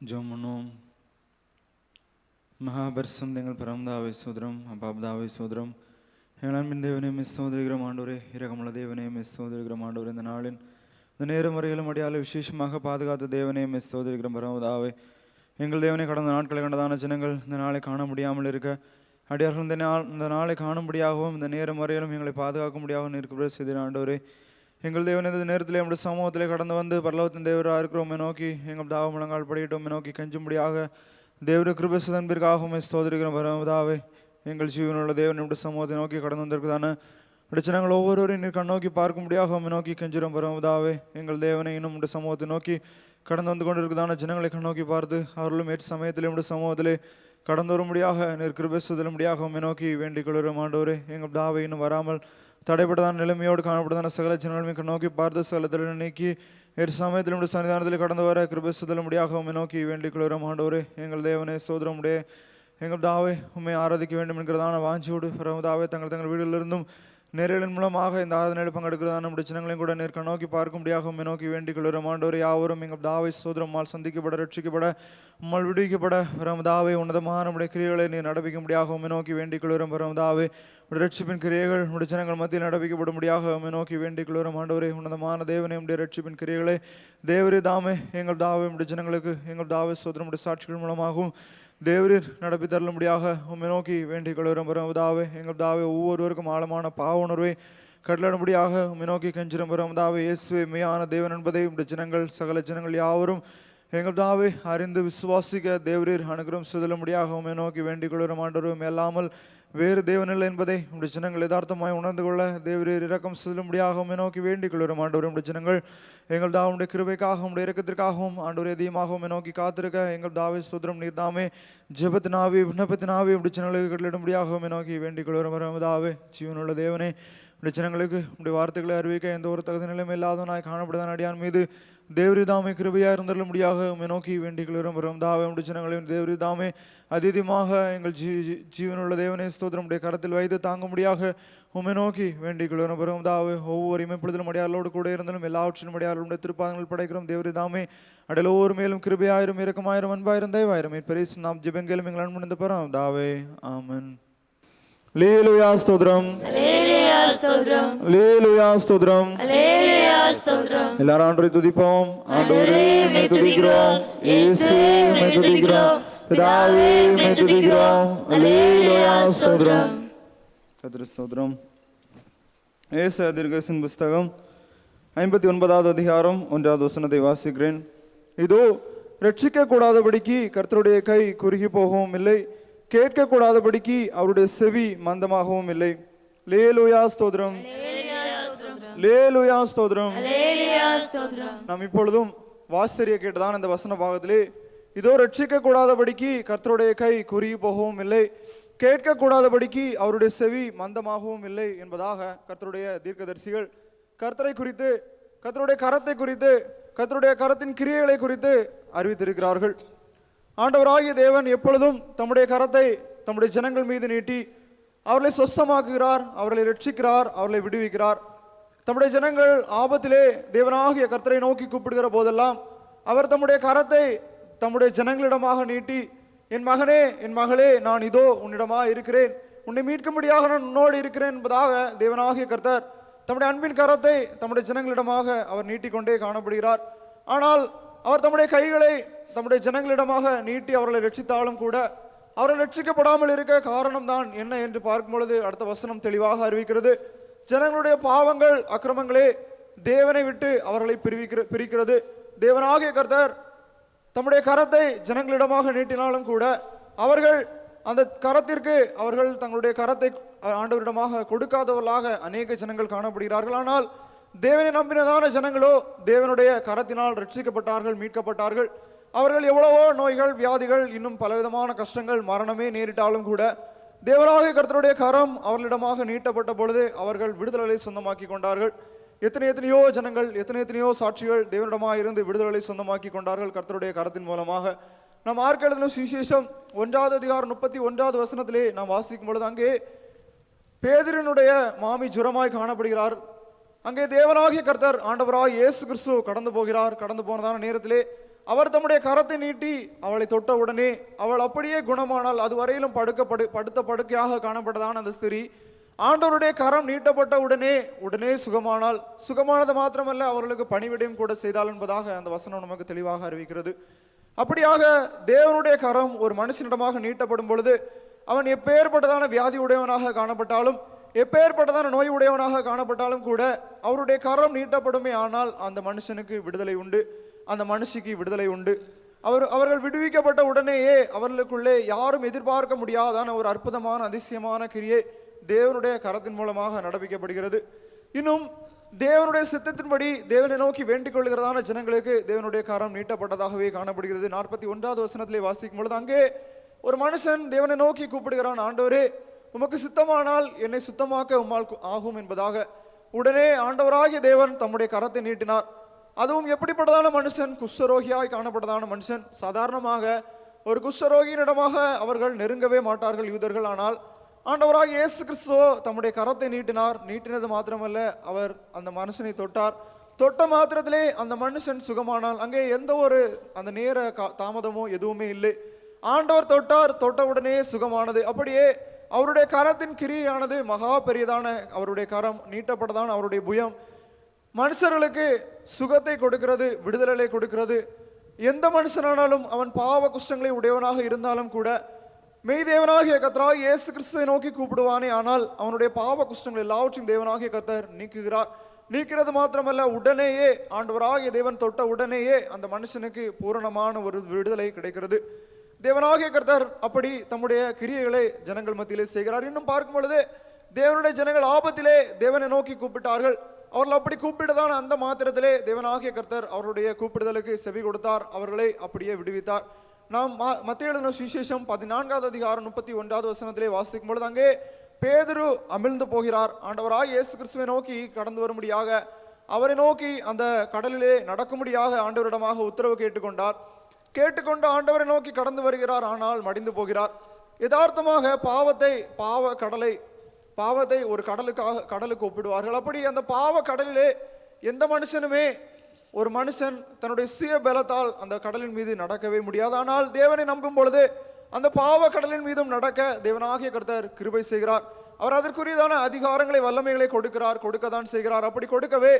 ജോമണോം மகாபரிசம் எங்கள் பரமதாவை சோதரம் அபாப்தாவை சோதரம் எங்கள் அன்பின் தேவனே மிஸ் சோதரிக்கிறோம் ஆண்டவரே இரகமுள்ள தேவனே மிஸ் சோதரிக்கிறோம் ஆண்டவரே இந்த நாளின் இந்த நேரம் வரையிலும் அடியால் விசேஷமாக பாதுகாத்த தேவனே மிஸ் சோதரிக்கிறோம் பரமதாவை எங்கள் தேவனை கடந்த நாட்களை கண்டதான ஜனங்கள் இந்த நாளை காண முடியாமல் இருக்க அடியார்கள் இந்த நாள் இந்த நாளை காணும்படியாகவும் இந்த நேரம் வரையிலும் எங்களை பாதுகாக்கும்படியாகவும் இருக்கிற செய்த ஆண்டவரே எங்கள் தேவன் இந்த நேரத்தில் நம்முடைய சமூகத்திலே கடந்து வந்து பரலவத்தின் தேவராக இருக்கிறோம் நோக்கி எங்கள் தாவ முழங்கால் படியிட்டோம் நோக்கி கஞ்சும்படியாக தேவர கிருபசுதன்பிற்காகவும் சோதரிக்கிறோம் பரமதாவே எங்கள் ஜீவனுள்ள தேவன் நம்முடைய சமூகத்தை நோக்கி கடந்து வந்திருக்குதான பிரச்சனைகள் ஒவ்வொருவரையும் நீர் கண்ணோக்கி பார்க்கும்படியாக உம்மை நோக்கி கெஞ்சிடும் பரமதாவே எங்கள் தேவனை இன்னும் நம்முடைய சமூகத்தை நோக்கி கடந்து வந்து கொண்டிருக்குதான ஜனங்களை கண்ணோக்கி பார்த்து அவர்களும் ஏற்று சமயத்தில் நம்முடைய சமூகத்திலே கடந்து வரும்படியாக நீர் கிருபசுதலும்படியாக உம்மை நோக்கி வேண்டிக் கொள்கிறோம் ஆண்டவரே. எங்கள் தாவை இன்னும் வராமல் தடைப்பட்டதான நிலைமையோடு காணப்பட்டதான சகல ஜனங்களும் நோக்கி பார்த்து சகலத்தில் நீக்கி ஏற்ற சமயத்தில் நம்முடைய சன்னிதானத்தில் கடந்து வர கிருபசுதலும்படியாக உண்மை நோக்கி வேண்டிக் கொள்கிறோம் ஆண்டவரே. எங்கள் தேவனே சோதரமுடைய எங்கள் தாவை உண்மை ஆராதிக்க வேண்டும் என்கிறதான வாஞ்சியோடு பிரமதாவை தங்கள் தங்கள் வீடுகளிலிருந்தும் நேரலின் மூலமாக இந்த ஆராதனையில் பங்கெடுக்கிறதான நம்முடைய சின்னங்களையும் கூட நேர்க்க நோக்கி பார்க்கும்படியாக உண்மை நோக்கி வேண்டிக் கொள்கிறோம் ஆண்டவர் யாவரும் எங்கள் தாவை சோதரம்மால் சந்திக்கப்பட ரட்சிக்கப்பட உம்மால் விடுவிக்கப்பட. தாவை உன்னதமான நம்முடைய கிரியைகளை நீர் நடப்பிக்கும்படியாக உண்மை நோக்கி வேண்டிக் கொள்கிறோம் பிரமதாவை உடைய ரட்சிப்பின் கிரியைகள் உடைய ஜனங்கள் மத்தியில் நடப்பிக்கப்படும்படியாக உண்மை நோக்கி வேண்டிக் கொள்கிறோம் ஆண்டவரே உன்னதமான தேவனை உடைய ரட்சிப்பின் கிரியைகளை. தேவரே தாமே எங்கள் தாவை உடைய ஜனங்களுக்கு எங்கள் தாவை சோதரமுடைய சாட்சிகள் மூலமாகவும் தேவரீர் நடப்பி தரலும்படியாக உண்மை நோக்கி வேண்டிக் கொள்கிறோம். பரமதாவே எங்கள் தாவே ஒவ்வொருவருக்கும் ஆழமான பாவ உணர்வை கடலிடும்படியாக உண்மை நோக்கி கஞ்சிரம் பரமதாவே இயேசுவே மெய்யான தேவன் என்பதை உடைய ஜனங்கள் சகல ஜனங்கள் யாவரும் எங்கள் தாவே அறிந்து விசுவாசிக்க தேவரீர் அனுகிரம் முடியாக உமே நோக்கி வேண்டிக் கொள்கிறோம். ஆண்டவரும் வேறு தேவனில்லை என்பதை நம்முடைய ஜனங்கள் யதார்த்தமாய் உணர்ந்து கொள்ள தேவரீர் இறக்கம் செல்லும்படியாக உம்மை நோக்கி வேண்டிக் கொள்கிறோம் ஆண்டவர் நம்முடைய ஜனங்கள் எங்கள் தாவுடைய கிருபைக்காகவும் உடைய இறக்கத்திற்காகவும் ஆண்டவரை அதிகமாகவும் நோக்கி காத்திருக்க எங்கள் தாவே சுதரம் நீர் தாமே ஜெபத்தினாவி விண்ணப்பத்தினாவே உடைய ஜனங்களுக்கு கடலிடும்படியாக உம்மை நோக்கி வேண்டிக் கொள்கிறோம் தாவே ஜீவனுள்ள தேவனே உடைய ஜனங்களுக்கு உடைய வார்த்தைகளை அறிவிக்க எந்த ஒரு தகுதி நிலைமை இல்லாதவனாய் காணப்படுதான் அடியான் மீது தேவரி தாமே கிருபையாக இருந்தள்ள முடியாக உம்மை நோக்கி வேண்டிக் கொள்கிறோம். வரும் தாவே உடைய ஜனங்களையும் தேவரி தாமே அதிகமாக எங்கள் ஜீ ஜீவனுள்ள தேவனே ஸ்தோத்திரம். உடைய கரத்தில் வைத்து தாங்க முடியாக உம்மை நோக்கி வேண்டிக் கொள்கிறோம். வரும் தாவே ஒவ்வொரு இமைப்படுதலும் அடியாரோடு கூட இருந்தாலும் எல்லாவற்றிலும் அடியார்களுடைய திருப்பாதங்கள் படைக்கிறோம். தேவரி தாமே அடலோர் மேலும் கிருபையாயிரம் இரக்கமாயிரம் அன்பாயிரம் தயவாயிரம். பெரிய நாம் ஜிபெங்கலும் எங்கள் அன்பு பரம் தாவே ஆமன். லேலுயா ஸ்தோத்திரம். ஸ்தோத்திரம் எல்லாரும் ஆண்டவரை துதிப்போம் ஆண்டவரே உம்மை துதிக்கிறோம் இயேசுவே உம்மை துதிக்கிறோம் பிதாவே உம்மை துதிக்கிறோம் அல்லேலூயா ஸ்தோத்திரம் கர்த்தர் ஸ்தோத்திரம் ஏசு தீர்க்கதரிசியின் புஸ்தகம் ஐம்பத்தி ஒன்பதாவது அதிகாரம் ஒன்றாவது வசனத்தை வாசிக்கிறேன் இதோ ரட்சிக்க கூடாதபடிக்கு கர்த்தருடைய கை குறுகி போகவும் இல்லை கேட்க கூடாதபடிக்கு அவருடைய செவி மந்தமாகவும் இல்லை லேலுயா ஸ்தோத்திரம். லேலுயா ஸ்தோத்திரம். நாம் இப்பொழுதும் வாசரிய கேட்டதான் இந்த வசன பாகத்திலே இதோ ரட்சிக்க கூடாதபடிக்கு கர்த்தருடைய கை குறுகி போகவும் இல்லை. கேட்க கூடாதபடிக்கு அவருடைய செவி மந்தமாகவும் இல்லை என்பதாக கர்த்தருடைய தீர்க்கதரிசிகள் கர்த்தரை குறித்து கர்த்தருடைய கரத்தை குறித்து கர்த்தருடைய கரத்தின் கிரியைகளை குறித்து அறிவித்திருக்கிறார்கள். ஆண்டவராகிய தேவன் எப்பொழுதும் தம்முடைய கரத்தை தம்முடைய ஜனங்கள் மீது நீட்டி அவர்களை சொஸ்தமாக்குகிறார் அவர்களை ரட்சிக்கிறார் அவர்களை விடுவிக்கிறார். தம்முடைய ஜனங்கள் ஆபத்திலே தேவனாகிய கர்த்தரை நோக்கி கூப்பிடுகிற போதெல்லாம் அவர் தம்முடைய கரத்தை தம்முடைய ஜனங்களிடமாக நீட்டி என் மகனே என் மகளே நான் இதோ உன்னிடமாக இருக்கிறேன். உன்னை மீட்கும்படியாக நான் உன்னோடு இருக்கிறேன் என்பதாக தேவனாகிய கர்த்தர் தம்முடைய அன்பின் கரத்தை தம்முடைய ஜனங்களிடமாக அவர் நீட்டிக்கொண்டே காணப்படுகிறார். ஆனால் அவர் தம்முடைய கைகளை தம்முடைய ஜனங்களிடமாக நீட்டி அவர்களை ரட்சித்தாலும் கூட அவர்கள் ரட்சிக்கப்படாமல் இருக்க காரணம் தான் என்ன என்று பார்க்கும் பொழுது அடுத்த வசனம் தெளிவாக அறிவிக்கிறது. ஜனங்களுடைய பாவங்கள் அக்கிரமங்களே தேவனை விட்டு அவர்களை பிரிவிக்கிற பிரிக்கிறது. தேவனாகிய கர்த்தர் தம்முடைய கரத்தை ஜனங்களிடமாக நீட்டினாலும் கூட அவர்கள் அந்த கரத்திற்கு அவர்கள் தங்களுடைய கரத்தை ஆண்டவரிடமாக கொடுக்காதவர்களாக அநேக ஜனங்கள் காணப்படுகிறார்கள். ஆனால் தேவனை நம்பினதான ஜனங்களோ தேவனுடைய கரத்தினால் ரட்சிக்கப்பட்டார்கள் மீட்கப்பட்டார்கள். அவர்கள் எவ்வளவோ நோய்கள் வியாதிகள் இன்னும் பலவிதமான கஷ்டங்கள் மரணமே நேரிட்டாலும் கூட தேவராக கர்த்தருடைய கரம் அவர்களிடமாக நீட்டப்பட்ட பொழுது அவர்கள் விடுதலை சொந்தமாக்கி கொண்டார்கள். எத்தனை எத்தனையோ ஜனங்கள் எத்தனை எத்தனையோ சாட்சிகள் தேவனிடமாக இருந்து விடுதலை சொந்தமாக்கி கொண்டார்கள் கர்த்தருடைய கரத்தின் மூலமாக. நாம் ஆர்க்க சுவிசேஷம் ஒன்றாவது அதிகாரம் முப்பத்தி ஒன்றாவது வசனத்திலே நாம் வாசிக்கும் பொழுது அங்கே பேதரினுடைய மாமி ஜுரமாய் காணப்படுகிறார். அங்கே தேவனாகிய கர்த்தர் ஆண்டவராய் இயேசு கிறிஸ்து கடந்து போகிறார். கடந்து போனதான நேரத்திலே அவர் தம்முடைய கரத்தை நீட்டி அவளை தொட்ட உடனே அவள் அப்படியே குணமானால் அதுவரையிலும் படுக்க படு படுத்த படுக்கையாக காணப்பட்டதான அந்த ஸ்திரீ ஆண்டவருடைய கரம் நீட்டப்பட்ட உடனே உடனே சுகமானால் சுகமானது மாத்திரமல்ல அவர்களுக்கு பணிவிடையும் கூட செய்தாள் என்பதாக அந்த வசனம் நமக்கு தெளிவாக அறிவிக்கிறது. அப்படியாக தேவனுடைய கரம் ஒரு மனுஷனிடமாக நீட்டப்படும் பொழுது அவன் எப்பேற்பட்டதான வியாதி உடையவனாக காணப்பட்டாலும் எப்பேற்பட்டதான நோய் உடையவனாக காணப்பட்டாலும் கூட அவருடைய கரம் நீட்டப்படுமே ஆனால் அந்த மனுஷனுக்கு விடுதலை உண்டு. அந்த மனுஷிக்கு விடுதலை உண்டு. அவர் அவர்கள் விடுவிக்கப்பட்ட உடனேயே அவர்களுக்குள்ளே யாரும் எதிர்பார்க்க முடியாதான ஒரு அற்புதமான அதிசயமான கிரியை தேவனுடைய கரத்தின் மூலமாக நடப்பிக்கப்படுகிறது. இன்னும் தேவனுடைய சித்தத்தின்படி தேவனை நோக்கி வேண்டிக் கொள்கிறதான ஜனங்களுக்கு தேவனுடைய கரம் நீட்டப்பட்டதாகவே காணப்படுகிறது. நாற்பத்தி ஒன்றாவது வசனத்திலே வாசிக்கும் பொழுது அங்கே ஒரு மனுஷன் தேவனை நோக்கி கூப்பிடுகிறான் ஆண்டவரே உமக்கு சுத்தமானால் என்னை சுத்தமாக்க உம்மால் ஆகும் என்பதாக. உடனே ஆண்டவராகிய தேவன் தம்முடைய கரத்தை நீட்டினார். அதுவும் எப்படிப்பட்டதான மனுஷன்? குஷ்டரோகியாய் காணப்பட்டதான மனுஷன். சாதாரணமாக ஒரு குஷ்டரோகியினிடமாக அவர்கள் நெருங்கவே மாட்டார்கள் யூதர்கள். ஆனால் ஆண்டவராக இயேசு கிறிஸ்துவோ தம்முடைய கரத்தை நீட்டினார். நீட்டினது மாத்திரமல்ல அவர் அந்த மனுஷனை தொட்டார். தொட்ட மாத்திரத்திலே அந்த மனுஷன் சுகமானால் அங்கே எந்த ஒரு அந்த நேர கா- தாமதமோ எதுவுமே இல்லை. ஆண்டவர் தொட்டார் தொட்ட உடனே சுகமானது. அப்படியே அவருடைய கரத்தின் கிரியானது மகா பெரியதான அவருடைய கரம் நீட்டப்பட்டதான அவருடைய புயம். மனுஷர்களுக்கு சுகத்தை கொடுக்கிறது விடுதலை கொடுக்கிறது. எந்த மனுஷனானாலும் அவன் பாவ குஷ்டங்களை உடையவனாக இருந்தாலும் கூட மெய்தேவனாகிய கத்தராக இயேசு கிறிஸ்துவை நோக்கி கூப்பிடுவானே ஆனால் அவனுடைய பாவ குஷ்டங்கள் எல்லாவற்றையும் தேவனாகிய கத்தர் நீக்குகிறார். நீக்கிறது மாத்திரமல்ல உடனேயே ஆண்டவராகிய தேவன் தொட்ட உடனேயே அந்த மனுஷனுக்கு பூரணமான ஒரு விடுதலை கிடைக்கிறது. தேவனாகிய கர்த்தர் அப்படி தம்முடைய கிரியைகளை ஜனங்கள் மத்தியிலே செய்கிறார். இன்னும் பார்க்கும் பொழுது தேவனுடைய ஜனங்கள் ஆபத்திலே தேவனை நோக்கி கூப்பிட்டார்கள். அவர்கள் அப்படி கூப்பிடுதான் அந்த மாத்திரத்திலே தேவனாகிய கர்த்தர் அவருடைய கூப்பிடுதலுக்கு செவி கொடுத்தார். அவர்களை அப்படியே விடுவித்தார். நாம் ம- மத்திய எழுதின சுவிசேஷம் பதினான்காவது அதிகாரம் முப்பத்தி ஒன்றாவது வசனத்திலே வாசிக்கும் பொழுது அங்கே பேதுரு அமிழ்ந்து போகிறார். ஆண்டவராய் இயேசு கிறிஸ்துவை நோக்கி கடந்து வரும்படியாக அவரை நோக்கி அந்த கடலிலே நடக்கும்படியாக ஆண்டவரிடமாக உத்தரவு கேட்டுக்கொண்டார். கேட்டுக்கொண்டு ஆண்டவரை நோக்கி கடந்து வருகிறார் ஆனால் மடிந்து போகிறார். யதார்த்தமாக பாவத்தை பாவ கடலை பாவத்தை ஒரு கடலுக்காக கடலுக்கு ஒப்பிடுவார்கள். அப்படி அந்த பாவ கடலிலே எந்த மனுஷனுமே ஒரு மனுஷன் தன்னுடைய சுய பலத்தால் அந்த கடலின் மீது நடக்கவே முடியாது. ஆனால் தேவனை நம்பும் பொழுது அந்த பாவ கடலின் மீதும் நடக்க தேவனாகிய கர்த்தர் கிருபை செய்கிறார். அவர் அதற்குரியதான அதிகாரங்களை வல்லமைகளை கொடுக்கிறார் கொடுக்க தான் செய்கிறார். அப்படி கொடுக்கவே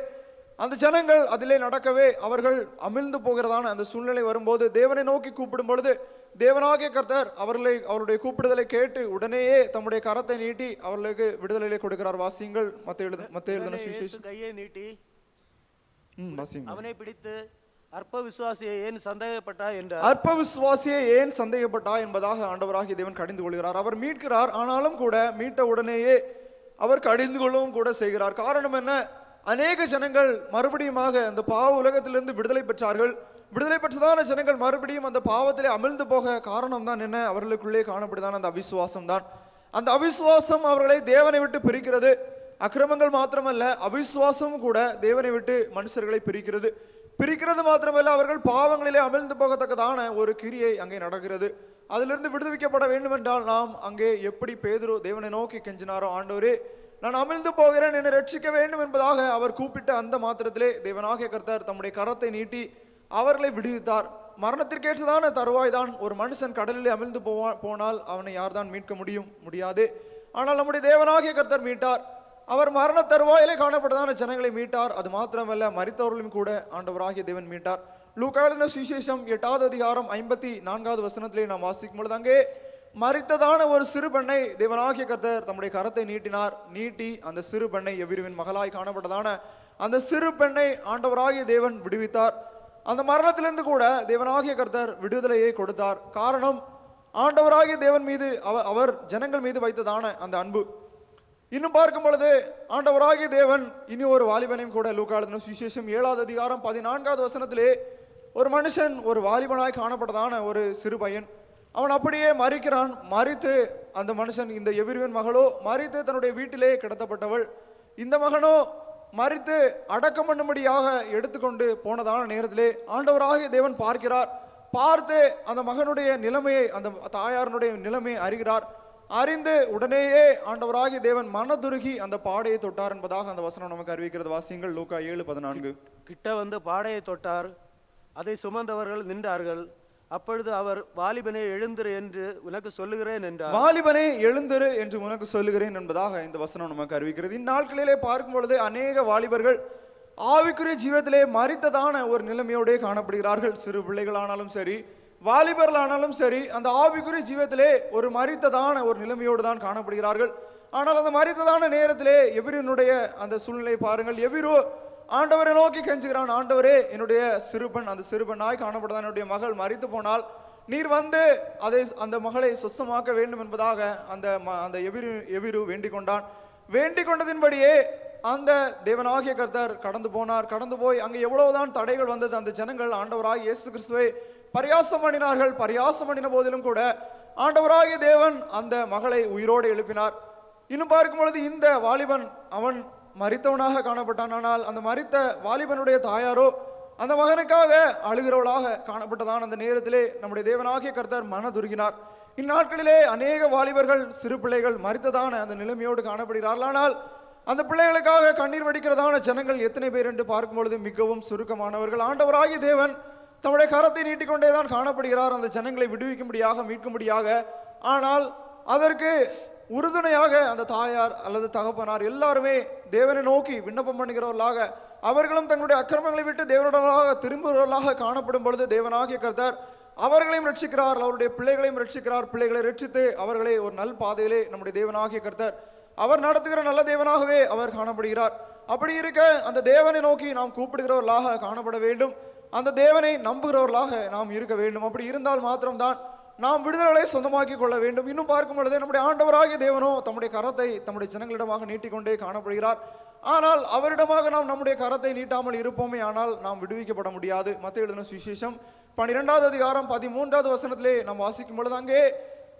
அந்த ஜனங்கள் அதிலே நடக்கவே அவர்கள் அமிழ்ந்து போகிறதான அந்த சூழ்நிலை வரும்போது தேவனை நோக்கி கூப்பிடும் பொழுது தேவனாகிய கர்த்தர் அவர்களை அவருடைய கூப்பிடுதலை கேட்டு உடனேயே தம்முடைய கரத்தை நீட்டி அவர்களுக்கு விடுதலையிலே கொடுக்கிறார். வாசியுங்கள். மத்த எழுத மத்த சுவிசேஷம். கையை நீட்டி அவனை பிடித்து அற்ப விசுவாசியை ஏன் சந்தேகப்பட்டா என்றார். அற்ப விசுவாசியை ஏன் சந்தேகப்பட்டா என்பதாக ஆண்டவராகிய தேவன் கடிந்து கொள்கிறார். அவர் மீட்கிறார். ஆனாலும் கூட மீட்ட உடனேயே அவர் கடிந்து கொள்ளவும் கூட செய்கிறார். காரணம் என்ன? அநேக ஜனங்கள் மறுபடியுமாக அந்த பாவ உலகத்திலிருந்து விடுதலை பெற்றார்கள். விடுதலை பெற்றதான ஜனங்கள் மறுபடியும் அந்த பாவத்திலே அமிழ்ந்து போக காரணம் தான் என்ன? அவர்களுக்குள்ளே காணப்படுதான அந்த அவிசுவாசம் தான் அந்த அவிசுவாசம் அவர்களை தேவனை விட்டு பிரிக்கிறது. அக்கிரமங்கள் மாத்திரமல்ல அவிசுவாசமும் கூட தேவனை விட்டு மனுஷர்களை பிரிக்கிறது. பிரிக்கிறது மாத்திரமல்ல அவர்கள் பாவங்களிலே அமிழ்ந்து போகத்தக்கதான ஒரு கிரியை அங்கே நடக்கிறது. அதிலிருந்து விடுவிக்கப்பட வேண்டுமென்றால் நாம் அங்கே எப்படி பேதுரு தேவனை நோக்கி கெஞ்சினாரோ ஆண்டவரே நான் அமிழ்ந்து போகிறேன் என்னை ரட்சிக்க வேண்டும் என்பதாக அவர் கூப்பிட்ட அந்த மாத்திரத்திலே தேவனாகிய கர்த்தர் தம்முடைய கரத்தை நீட்டி அவர்களை விடுவித்தார். மரணத்திற்கேற்றதான தருவாய் தான் ஒரு மனுஷன் கடலில் அமிழ்ந்து போவா போனால் அவனை யார்தான் மீட்க முடியும் முடியாது. ஆனால் நம்முடைய தேவனாகிய கர்த்தர் மீட்டார். அவர் மரண தருவாயிலே காணப்பட்டதான ஜனங்களை மீட்டார். அது மாத்திரமல்ல மறித்தவர்களும் கூட ஆண்டவராகிய தேவன் மீட்டார். லூக்காவின சுவிசேஷம் எட்டாவது அதிகாரம் ஐம்பத்தி நான்காவது வசனத்திலே நாம் வாசிக்கும் பொழுது அங்கே மறித்ததான ஒரு சிறு பெண்ணை தேவனாகிய கர்த்தர் தம்முடைய கரத்தை நீட்டினார். நீட்டி அந்த சிறு பெண்ணை எவ்விருவின் மகளாய் காணப்பட்டதான அந்த சிறு பெண்ணை ஆண்டவராகிய தேவன் விடுவித்தார். அந்த மரணத்திலிருந்து கூட தேவனாகிய கர்த்தர் விடுதலையை கொடுத்தார். காரணம் ஆண்டவராகிய தேவன் மீது அவர் அவர் ஜனங்கள் மீது வைத்ததான அந்த அன்பு. இன்னும் பார்க்கும் பொழுது ஆண்டவராகிய தேவன் இனி ஒரு வாலிபனையும் கூட லூக்காளுதின சுவிசேஷம் ஏழாவது அதிகாரம் பதினான்காவது வசனத்திலே ஒரு மனுஷன் ஒரு வாலிபனாய் காணப்பட்டதான ஒரு சிறு பையன். அவன் அப்படியே மறிக்கிறான் மறித்து அந்த மனுஷன் இந்த எவிரிவன் மகளோ மறித்து தன்னுடைய வீட்டிலே கிடத்தப்பட்டவள். இந்த மகனோ மறித்து அடக்கம் பண்ணும்படியாக எடுத்துக்கொண்டு போனதான நேரத்திலே ஆண்டவராகிய தேவன் பார்க்கிறார். பார்த்து அந்த மகனுடைய நிலைமையை அந்த தாயாரனுடைய நிலைமையை அறிகிறார். அறிந்து உடனேயே ஆண்டவராகிய தேவன் மனதுருகி அந்த பாடையை தொட்டார் என்பதாக அந்த வசனம் நமக்கு அறிவிக்கிறது. வாசியங்கள் லூக்கா ஏழு பதினான்கு. கிட்ட வந்து பாடையை தொட்டார். அதை சுமந்தவர்கள் நின்றார்கள். அப்பொழுது அவர் வாலிபனே எழுந்திரு என்று உனக்கு சொல்லுகிறேன் என்றார். வாலிபனே எழுந்திரு என்று உனக்கு சொல்லுகிறேன் என்பதாக இந்த வசனம் நமக்கு அறிவிக்கிறது. இந்நாட்களிலே பார்க்கும் பொழுது அநேக வாலிபர்கள் ஆவிக்குரிய ஜீவத்திலே மறித்ததான ஒரு நிலைமையோடே காணப்படுகிறார்கள். சிறு பிள்ளைகளானாலும் சரி வாலிபர்களானாலும் சரி அந்த ஆவிக்குரிய ஜீவத்திலே ஒரு மறித்ததான ஒரு நிலைமையோடு தான் காணப்படுகிறார்கள். ஆனால் அந்த மறித்ததான நேரத்திலே எபிரினுடைய அந்த சூழ்நிலை பாருங்கள். எவிரோ ஆண்டவரை நோக்கி கெஞ்சுகிறான். ஆண்டவரே என்னுடைய சிறுபன் அந்த சிறுபனாய் காணப்படுதான் என்னுடைய மகள் மறித்து போனால் நீர் வந்து அதை அந்த மகளை சுத்தமாக்க வேண்டும் என்பதாக அந்த ம- அந்த எவிரு எவிரு வேண்டிக் கொண்டான். வேண்டிக் கொண்டதின்படியே அந்த தேவனாகிய கர்த்தர் கடந்து போனார். கடந்து போய் அங்கே எவ்வளவுதான் தடைகள் வந்தது அந்த ஜனங்கள் ஆண்டவராக இயேசு கிறிஸ்துவை பரியாசம் பண்ணினார்கள். பரியாசம் பண்ணின போதிலும் கூட ஆண்டவராகிய தேவன் அந்த மகளை உயிரோடு எழுப்பினார். இன்னும் பார்க்கும் பொழுது இந்த வாலிபன் அவன் மறித்தவனாக காணப்பட்டான் ஆனால் அந்த மரித்த வாலிபனுடைய தாயாரோ அந்த மகனுக்காக அழுகிறவளாக காணப்பட்டதான் அந்த நேரத்திலே நம்முடைய தேவனாகிய கர்த்தர் மனதுருகினார். இந்நாட்களிலே அநேக வாலிபர்கள் சிறு பிள்ளைகள் மறித்ததான அந்த நிலைமையோடு காணப்படுகிறார்கள் ஆனால் அந்த பிள்ளைகளுக்காக கண்ணீர் வடிக்கிறதான ஜனங்கள் எத்தனை பேர் என்று பார்க்கும் பொழுது மிகவும் சுருக்கமானவர்கள். ஆண்டவராகிய தேவன் தம்முடைய கரத்தை நீட்டிக்கொண்டே தான் காணப்படுகிறார். அந்த ஜனங்களை விடுவிக்கும்படியாக மீட்கும்படியாக. ஆனால் அதற்கு உறுதுணையாக அந்த தாயார் அல்லது தகப்பனார் எல்லாருமே தேவனை நோக்கி விண்ணப்பம் பண்ணுகிறவர்களாக அவர்களும் தங்களுடைய அக்கிரமங்களை விட்டு தேவனுடனாக திரும்புகிறவர்களாக காணப்படும் பொழுது தேவனாகிய கர்த்தர் அவர்களையும் ரட்சிக்கிறார் அவருடைய பிள்ளைகளையும் ரட்சிக்கிறார் பிள்ளைகளை ரட்சித்து அவர்களை ஒரு நல் பாதையிலே நம்முடைய தேவனாகிய கர்த்தர் அவர் நடத்துகிற நல்ல தேவனாகவே அவர் காணப்படுகிறார். அப்படி இருக்க அந்த தேவனை நோக்கி நாம் கூப்பிடுகிறவர்களாக காணப்பட வேண்டும். அந்த தேவனை நம்புகிறவர்களாக நாம் இருக்க வேண்டும். அப்படி இருந்தால் மாத்திரம்தான் நாம் விடுதலை சொந்தமாக்கி கொள்ள வேண்டும். இன்னும் பார்க்கும் பொழுது நம்முடைய ஆண்டவராகிய தேவனோ தம்முடைய கரத்தை தம்முடைய ஜனங்களிடமாக நீட்டிக்கொண்டே காணப்படுகிறார். ஆனால் அவரிடமாக நாம் நம்முடைய கரத்தை நீட்டாமல் இருப்போமே ஆனால் நாம் விடுவிக்கப்பட முடியாது. மத்த எழுதின சுவிசேஷம் பன்னிரெண்டாவது அதிகாரம் பதிமூன்றாவது வசனத்திலே நாம் வாசிக்கும் பொழுது அங்கே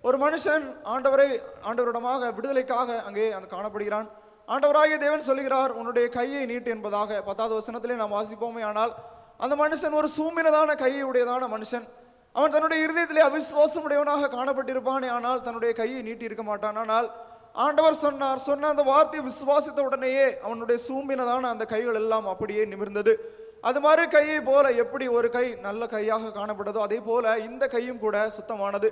ஒரு மனுஷன் ஆண்டவரை ஆண்டவரிடமாக விடுதலைக்காக அங்கே அந்த காணப்படுகிறான். ஆண்டவராகிய தேவன் சொல்கிறார் உன்னுடைய கையை நீட்டு என்பதாக. பத்தாவது வசனத்திலே நாம் வாசிப்போமே ஆனால் அந்த மனுஷன் ஒரு சூமினதான கையை உடையதான மனுஷன். அவன் தன்னுடைய இருதயத்திலே அவிசுவாசமுடையவனாக காணப்பட்டிருப்பானே ஆனால் தன்னுடைய கையை நீட்டி இருக்க மாட்டான். ஆனால் ஆண்டவர் சொன்னார் சொன்ன அந்த வார்த்தையை விசுவாசித்த உடனேயே அவனுடைய சூம்பினதான அந்த கைகள் எல்லாம் அப்படியே நிமிர்ந்தது. அது மாதிரி கையை போல எப்படி ஒரு கை நல்ல கையாக காணப்பட்டதோ அதே போல இந்த கையும் கூட சுத்தமானது.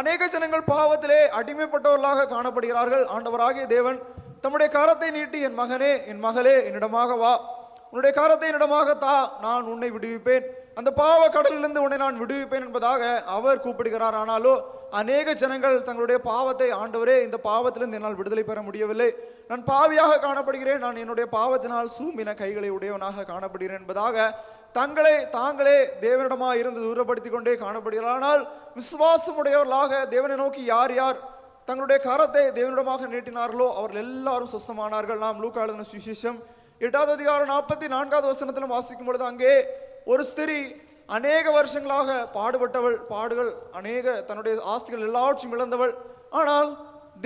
அநேக ஜனங்கள் பாவத்திலே அடிமைப்பட்டவர்களாக காணப்படுகிறார்கள். ஆண்டவராகிய தேவன் தம்முடைய காரத்தை நீட்டி என் மகனே என் மகளே என்னிடமாக வா. உன்னுடைய காரத்தை என்னிடமாக தா. நான் உன்னை விடுவிப்பேன். அந்த பாவ கடலிலிருந்து உன்னை நான் விடுவிப்பேன் என்பதாக அவர் கூப்பிடுகிறார். ஆனாலோ அநேக ஜனங்கள் தங்களுடைய பாவத்தை ஆண்டவரே இந்த பாவத்திலிருந்து என்னால் விடுதலை பெற முடியவில்லை. நான் பாவியாக காணப்படுகிறேன். நான் என்னுடைய பாவத்தினால் சூம்பின கைகளை உடையவனாக காணப்படுகிறேன் என்பதாக தங்களை தாங்களே தேவனிடமாக இருந்து தூரப்படுத்திக் கொண்டே காணப்படுகிறார். ஆனால் விசுவாசம் உடையவர்களாக தேவனை நோக்கி யார் யார் தங்களுடைய கரத்தை தேவனிடமாக நீட்டினார்களோ அவர்கள் எல்லாரும் சுத்தமானார்கள் நாம் லூக்கா எழுதின சுவிசேஷம் எட்டாவது அதிகாரம் நாற்பத்தி நான்காவது வசனத்திலும் வாசிக்கும் பொழுது அங்கே ஒரு ஸ்திரீ அநேக வருஷங்களாக பாடுபட்டவள் பாடுகள் அநேக தன்னுடைய ஆஸ்திகள் எல்லாவற்றையும் இழந்தவள். ஆனால்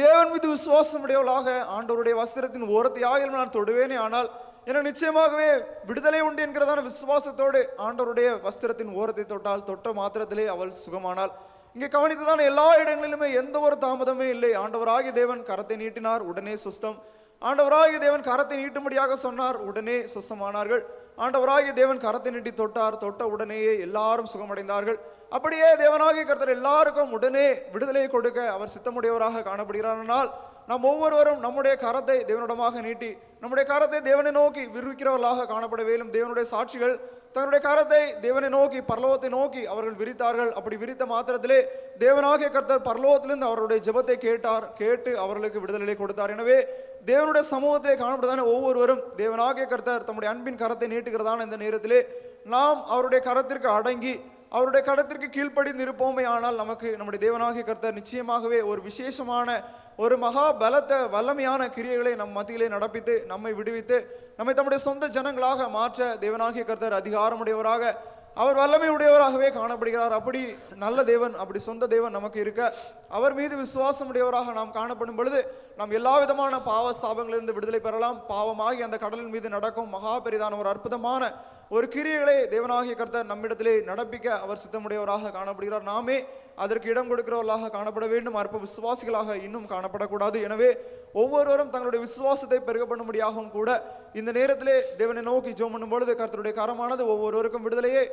தேவன் மீது விசுவாசம் உடையவளாக ஆண்டவருடைய வஸ்திரத்தின் ஓரத்தை ஆகிலும் நான் தொடுவேனே. ஆனால் என நிச்சயமாகவே விடுதலை உண்டு என்கிறதான விசுவாசத்தோடு ஆண்டவருடைய வஸ்திரத்தின் ஓரத்தை தொட்டால் தொட்ட மாத்திரத்திலே அவள் சுகமானாள் இங்கே கவனித்ததான எல்லா இடங்களிலுமே எந்த ஒரு தாமதமே இல்லை. ஆண்டவராகிய தேவன் கரத்தை நீட்டினார் உடனே சுஸ்தம். ஆண்டவராகிய தேவன் கரத்தை நீட்டும்படியாக சொன்னார் உடனே சுஸ்தமானார்கள். ஆண்டவராகிய தேவன் கரத்தை நீட்டி தொட்டார். தொட்ட உடனேயே எல்லாரும் சுகமடைந்தார்கள். அப்படியே தேவனாகிய கருத்தர் எல்லாருக்கும் உடனே விடுதலை கொடுக்க அவர் சித்தமுடையவராக காணப்படுகிறார் நாம் ஒவ்வொருவரும் நம்முடைய கரத்தை தேவனிடமாக நீட்டி நம்முடைய கரத்தை தேவனை நோக்கி விரிவிக்கிறவர்களாக காணப்பட வேண்டும் தேவனுடைய சாட்சிகள் தன்னுடைய கரத்தை தேவனை நோக்கி பரலோகத்தை நோக்கி அவர்கள் விரித்தார்கள். அப்படி விரித்த மாத்திரத்திலே தேவனாகிய கர்த்தர் பரலோகத்திலிருந்து அவருடைய ஜெபத்தை கேட்டார் கேட்டு அவர்களுக்கு விடுதலை கொடுத்தார். எனவே தேவனுடைய சமூகத்திலே காணப்படுதான ஒவ்வொருவரும் தேவனாகிய கர்த்தர் தம்முடைய அன்பின் கரத்தை நீட்டுகிறதான இந்த நேரத்திலே நாம் அவருடைய கரத்திற்கு அடங்கி அவருடைய கடத்திற்கு கீழ்ப்படிந்து இருப்போமே ஆனால் நமக்கு நம்முடைய தேவனாகிய கர்த்தர் நிச்சயமாகவே ஒரு விசேஷமான ஒரு மகா பலத்த வல்லமையான கிரியைகளை நம் மத்தியிலே நடப்பித்து நம்மை விடுவித்து நம்மை தம்முடைய சொந்த ஜனங்களாக மாற்ற தேவனாகிய கர்த்தர் அதிகாரமுடையவராக அவர் வல்லமை உடையவராகவே காணப்படுகிறார். அப்படி நல்ல தேவன் அப்படி சொந்த தேவன் நமக்கு இருக்க அவர் மீது விசுவாசம் உடையவராக நாம் காணப்படும் பொழுது நாம் எல்லா விதமான பாவ சாபங்களிலிருந்து விடுதலை பெறலாம். பாவமாகி அந்த கடலின் மீது நடக்கும் மகா பெரிதான ஒரு அற்புதமான ஒரு கிரியைகளை தேவனாகிய கர்த்தர் நம்மிடத்திலே நடப்பிக்க அவர் சித்தமுடையவராக காணப்படுகிறார். நாமே அதற்கு இடம் கொடுக்கிறவர்களாக காணப்பட வேண்டும். அற்ப விசுவாசிகளாக இன்னும் காணப்படக்கூடாது. எனவே ஒவ்வொருவரும் தங்களுடைய விசுவாசத்தை பெருக பண்ணும்படியாகவும் கூட இந்த நேரத்திலே தேவனை நோக்கி ஜோம் பண்ணும் பொழுது கர்த்தருடைய கரமானது ஒவ்வொருவருக்கும் விடுதலையே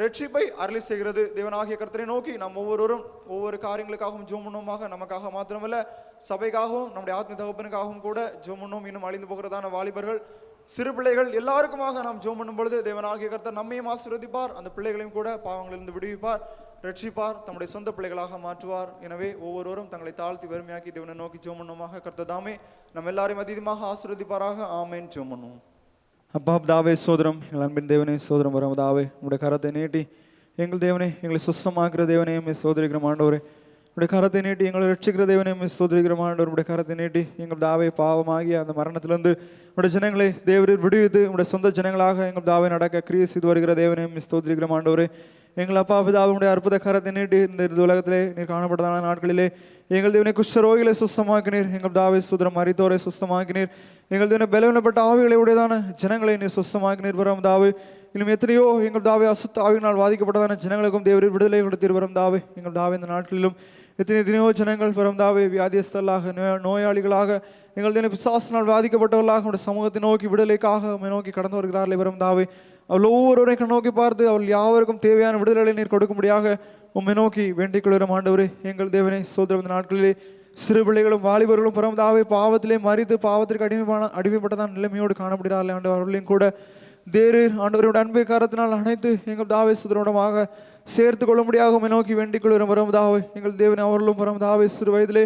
ரட்சிப்பை அருளி செய்கிறது. தேவனாகிய கர்த்தரை நோக்கி நாம் ஒவ்வொருவரும் ஒவ்வொரு காரியங்களுக்காகவும் ஜோமுன்னோமாக நமக்காக மாத்திரமல்ல சபைக்காகவும் நம்முடைய ஆத்ம தகப்பனுக்காகவும் கூட ஜோமுன்னும் இன்னும் அழிந்து போகிறதான வாலிபர்கள் சிறு பிள்ளைகள் எல்லாருக்குமாக நாம் ஜோம் பண்ணும் பொழுது தேவனாகிய கர்த்தர் நம்மையும் ஆசீர்வதிப்பார். அந்த பிள்ளைகளையும் கூட பாவங்களிலிருந்து விடுவிப்பார். ரட்சிப்பார் தம்முடைய சொந்த பிள்ளைகளாக மாற்றுவார். எனவே ஒவ்வொருவரும் தங்களை தாழ்த்தி வறுமையாக்கி தேவனை நோக்கி ஜோம் கருத்ததாமே. நம்ம எல்லாரையும் அதிகமாக ஆசீர்வதிப்பாராக. ஆமேன். ஜோம் அப்பா தாவே சோதரம். எங்கள் அன்பின் தேவனே சோதரம் வரும் தாவே உங்களுடைய கரத்தை நீட்டி எங்கள் தேவனே எங்களை சுத்தமாக்குற தேவனே சோதரிக்கிற மாண்டவரே உடைய கரத்தை நீட்டி எங்களை ரட்சிக்கிற தேவனே எம்மை சோதரிக்கிற ஆண்டவர் உடைய கரத்தை நீட்டி எங்கள் தாவை பாவமாகிய அந்த மரணத்திலிருந்து உடைய ஜனங்களை தேவரீர் விடுவித்து உடைய சொந்த ஜனங்களாக எங்கள் தாவை நடக்க கிரியை செய்து வருகிற தேவனையும் எம்மை ஸ்தோத்திரிக்கிற ஆண்டவரே எங்கள் அப்பா பிதாவுடைய அற்புத கரத்தை நீட்டி இந்த இந்த உலகத்திலே நீர் காணப்பட்டதான நாட்களிலே எங்கள் தேவனை குஷ்டரோகிகளை சுத்தமாக்கினீர் எங்கள் தாவை சுதரம் மறித்தோரை சுத்தமாக்கினீர் எங்கள் தேவனை பலவீனப்பட்ட ஆவிகளை உடையதான ஜனங்களை நீர் சுத்தமாக்கினீர் பரம் தாவு இன்னும் எத்தனையோ எங்கள் தாவை அசுத்தாவினால் பாதிக்கப்பட்டதான ஜனங்களுக்கும் தேவரின் விடுதலை கொடுத்தீர் வரும் தாவே. எங்கள் தாவை இந்த நாட்டிலும் எத்தனை எத்தனையோ ஜனங்கள் வரம் தாவே. வியாதியஸ்தர்களாக நோயாளிகளாக எங்கள் தின பிசாசினால் பாதிக்கப்பட்டவர்களாக உங்களுடைய சமூகத்தை நோக்கி விடுதலைக்காக உம்மை நோக்கி கடந்து வருகிறார்களே வரும் தாவே. அவள் ஒவ்வொருவரையும் கண் நோக்கி பார்த்து அவள் யாவருக்கும் தேவையான விடுதலை நீர் கொடுக்கும்படியாக உம்மை நோக்கி வேண்டிக் கொள்கிறோம் ஆண்டவரே. எங்கள் தேவனை சோதரம் இந்த நாட்களிலே சிறு பிள்ளைகளும் வாலிபர்களும் பிறந்தாவே பாவத்திலே மறித்து பாவத்திற்கு அடிமைப்பான அடிமைப்பட்டதான் நிலைமையோடு காணப்படுகிறார்கள் ஆண்டவர். அவர்களையும் கூட தேரீர் ஆண்டவரோட அன்பை காரத்தினால் அனைத்து எங்கள் தாவை சேர்த்து கொள்ளும்படியாக உம்மை நோக்கி வேண்டிக் கொள்கிறோம் வரும் எங்கள் தேவன் அவர்களும் வரும் சிறு வயதிலே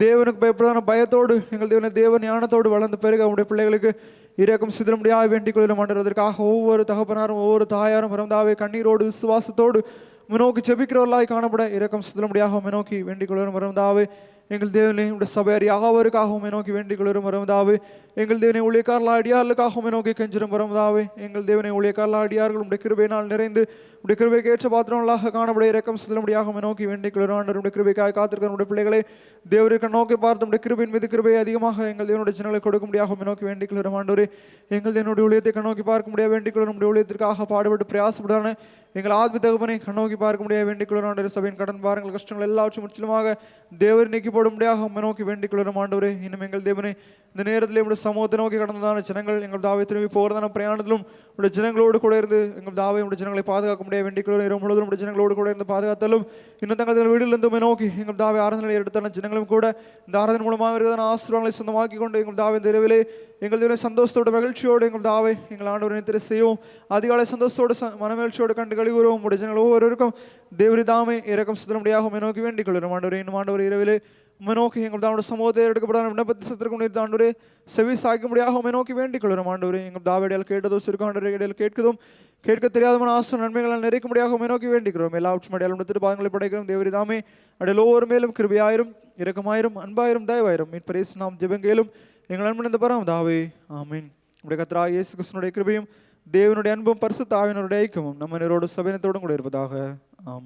தேவனுக்கு பயப்படான பயத்தோடு எங்கள் தேவனை தேவ ஞானத்தோடு வளர்ந்த பிறகு அவருடைய பிள்ளைகளுக்கு இறக்கம் சிதறமுடியாக வேண்டிக் கொள்ளும் ஆண்டதற்காக ஒவ்வொரு தகப்பனாரும் ஒவ்வொரு தாயாரும் பரமதாவை கண்ணீரோடு விசுவாசத்தோடு முன்னோக்கி செபிக்கிறவர்களாய் காணப்பட இறக்கம் சிதறமுடியாக உம்மை நோக்கி வேண்டிக் கொள்ளும் பரமதாவை எங்கள் தேவனே உடைய சபையார் யாவருக்காக உம்மை நோக்கி வேண்டிக் கொள்ளும் பிறந்தாவே எங்கள் தேவனை ஊழியக்காரலா அடியார்களுக்காக உம்மை நோக்கி கெஞ்சிடும் பிறந்தாவே எங்கள் தேவனை ஊழியக்காரலா அடியார்கள் உடைய கிருபையினால் நிறைந்து உடைய கிருபைக்கு ஏற்ற பாத்திரங்களாக காணப்படைய இறக்கம் சிதறமுடியாக உம்மை நோக்கி வேண்டிக் கொள்ளும் உடைய கிருபைக்காக காத்திருக்கிற உடைய பிள்ளைகளை தேவருக்கு நோக்கி பார்த்து உடைய கிருபையின் மீது கிருபையை அதிகமாக எங்கள் தேவனுடைய ஜனங்களை கொடுக்க முடியாக நோக்கி வேண்டிக் கொள்ளும் ஆண்டவரே எங்கள் தேவனுடைய ஊழியத்தை கண்ணோக்கி பார்க்க முடியாது வேண்டிக் கொள்ளும் உடைய ஊழியத்திற்காக பாடுபட்டு பிரயாசப்படான எங்கள் ஆத்மி தகப்பனை கண்ணோக்கி பார்க்க முடியாது வேண்டிக் கொள்ளும் ஆண்டவரே சபையின் கடன் பாருங்கள் கஷ்டங்கள் எல்லாவற்றும் முற்றிலுமாக தேவர் நீக்கி போட முடியாக நோக்கி வேண்டிக் கொள்ளும் ஆண்டவரே இன்னும் எங்கள் தேவனை இந்த நேரத்தில் எங்களுடைய சமூகத்தை நோக்கி கடந்ததான ஜனங்கள் எங்கள் தாவை திரும்பி போகிறதான பிரயாணத்திலும் உடைய ஜனங்களோடு கூட இருந்து எங்கள் தாவை உடைய ஜனங்களை பாதுகாக்க முடியாது வேண்டிக்கொள்ள இரவு முழுவதும் உடைய ஜனங்களோடு கூட இருந்து பாதுகாத்தாலும் இன்னும் தங்கள் வீட்டிலிருந்து உம்மை நோக்கி எங்கள் தாவை ஆராதனை எடுத்தான ஜனங்களும் கூட இந்த ஆராதனை மூலமாக இருக்கிறதான ஆசீர்வாதங்களை சொந்தமாக்கி கொண்டு எங்கள் தாவை தெருவிலே இரவிலே எங்கள் தேவனை சந்தோஷத்தோடு மகிழ்ச்சியோடு எங்கள் தாவை எங்கள் ஆண்டவரை திரு செய்வோம். அதிகாலை சந்தோஷத்தோடு மனமகிழ்ச்சியோடு கண்டு கழிவுறோம். உடைய ஜனங்கள் ஒவ்வொருவருக்கும் தேவரி தாமே இறக்கம் சுத்தமுடியாக நோக்கி வேண்டிக் கொள்கிறோம் ஆண்டவரை இன்னும் ஆண்டவர் இரவிலே உம்மை நோக்கி எங்கள் தாவோட சமூகத்தை எடுக்கப்படாத விண்ணப்பத்தை சத்திற்கும் நீர் ஆண்டவரே செவி சாய்க்கும்படியாக உம்மை நோக்கி வேண்டிக் கொள்கிறோம் ஆண்டவரே எங்கள் தாவடியால் கேட்டதோ சிறுகாண்டரை இடையில் கேட்கதும் கேட்க தெரியாதமான ஆசை நன்மைகளால் நிறைக்கும்படியாக உம்மை நோக்கி வேண்டிக்கிறோம். எல்லாவற்றும் அடையாளம் எடுத்துட்டு பாதங்களை படைக்கிறோம். தேவரி தாமே அடையில் ஒவ்வொரு மேலும் கிருபியாயிரும் இரக்கமாயிரும் அன்பாயிரும் தயவாயிரும் மீன் பரேசு நாம் ஜெபங்கேலும் எங்கள் அன்பன் இந்த பரம் தாவே ஆமீன். உடைய கத்ரா இயேசு கிருஷ்ணனுடைய கிருபையும் தேவனுடைய அன்பும் பரிசு தாவினருடைய ஐக்கியமும் நம்ம நேரோடு சபைனத்தோடும் கூட இருப்பதாக